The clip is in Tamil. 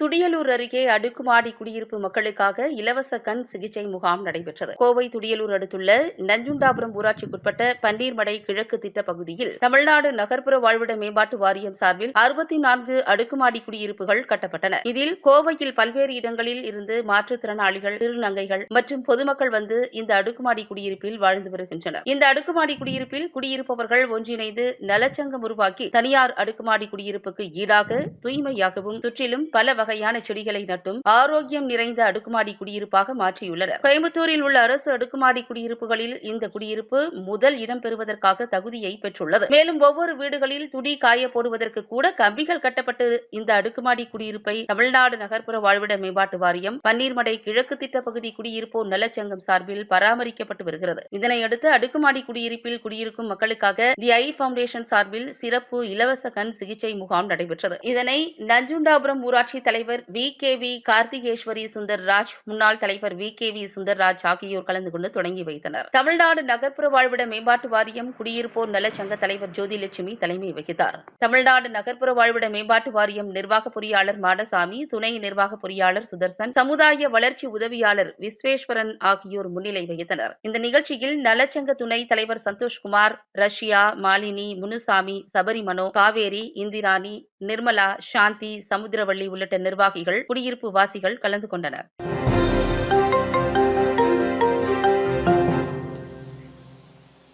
துடியலூர் அருகே அடுக்குமாடி குடியிருப்பு மக்களுக்காக இலவச கண் சிகிச்சை முகாம் நடைபெற்றது. கோவை துடியலூர் அடுத்துள்ள நஞ்சுண்டாபுரம் ஊராட்சிக்குட்பட்ட பன்னீர்மடை கிழக்கு திட்ட பகுதியில் தமிழ்நாடு நகர்ப்புற வாழ்விட மேம்பாட்டு வாரியம் சார்பில் அறுபத்தி நான்கு அடுக்குமாடி குடியிருப்புகள் கட்டப்பட்டன. இதில் கோவையில் பல்வேறு இடங்களில் இருந்து மாற்றுத்திறனாளிகள் திருநங்கைகள் மற்றும் பொதுமக்கள் வந்து இந்த அடுக்குமாடி குடியிருப்பில் வாழ்ந்து வருகின்றனர். இந்த அடுக்குமாடி குடியிருப்பில் குடியிருப்பவர்கள் ஒன்றிணைந்து நலச்சங்கம் உருவாக்கி தனியார் அடுக்குமாடி குடியிருப்புக்கு ஈடாக தூய்மையாகவும் சுற்றிலும் பல வகையான செடிகளை நட்டும் ஆரோக்கியம் நிறைந்த அடுக்குமாடி குடியிருப்பாக மாற்றியுள்ளனர். கோயம்புத்தூரில் உள்ள அரசு அடுக்குமாடி குடியிருப்புகளில் இந்த குடியிருப்பு முதல் இடம் பெறுவதற்காக தகுதியை பெற்றுள்ளது. மேலும் ஒவ்வொரு வீடுகளில் துடி காய போடுவதற்கு கூட கம்பிகள் கட்டப்பட்டு இந்த அடுக்குமாடி குடியிருப்பை தமிழ்நாடு நகர்ப்புற வாழ்விட மேம்பாட்டு வாரியம் பன்னீர்மடை கிழக்கு திட்ட பகுதி குடியிருப்போர் நலச்சங்கம் சார்பில் பராமரிக்கப்பட்டு வருகிறது. இதனையடுத்து அடுக்குமாடி குடியிருப்பில் குடியிருக்கும் மக்களுக்காக தி ஐ பவுண்டேஷன் சார்பில் சிறப்பு இலவச கண் சிகிச்சை முகாம் நடைபெற்றது. இதனை நஞ்சுண்டாபுரம் ஊராட்சி தலைவர் V K V Karthikeswari Sundarraj முன்னாள் தலைவர் வி கே வி சுந்தர்ராஜ் ஆகியோர் கலந்து கொண்டு தொடங்கி வைத்தனர். தமிழ்நாடு நகர்ப்புற வாழ்விட மேம்பாட்டு வாரியம் குடியிருப்போர் நலச்சங்க தலைவர் ஜோதிலட்சுமி தலைமை வகித்தார். தமிழ்நாடு நகர்ப்புற வாழ்விட மேம்பாட்டு வாரியம் நிர்வாக பொறியாளர் மாடசாமி துணை நிர்வாக பொறியாளர் சுதர்சன் சமுதாய வளர்ச்சி உதவியாளர் விஸ்வேஸ்வரன் ஆகியோர் முன்னிலை வகித்தனர். இந்த நிகழ்ச்சியில் நலச்சங்க துணை தலைவர் சந்தோஷ்குமார் ரஷ்யா மாலினி முனுசாமி சபரிமனோ காவேரி இந்திராணி நிர்மலா சாந்தி சமுத்திரவள்ளி உள்ளிட்ட நிர்வாகிகள் குடியிருப்பு வாசிகள் கலந்து கொண்டனர்.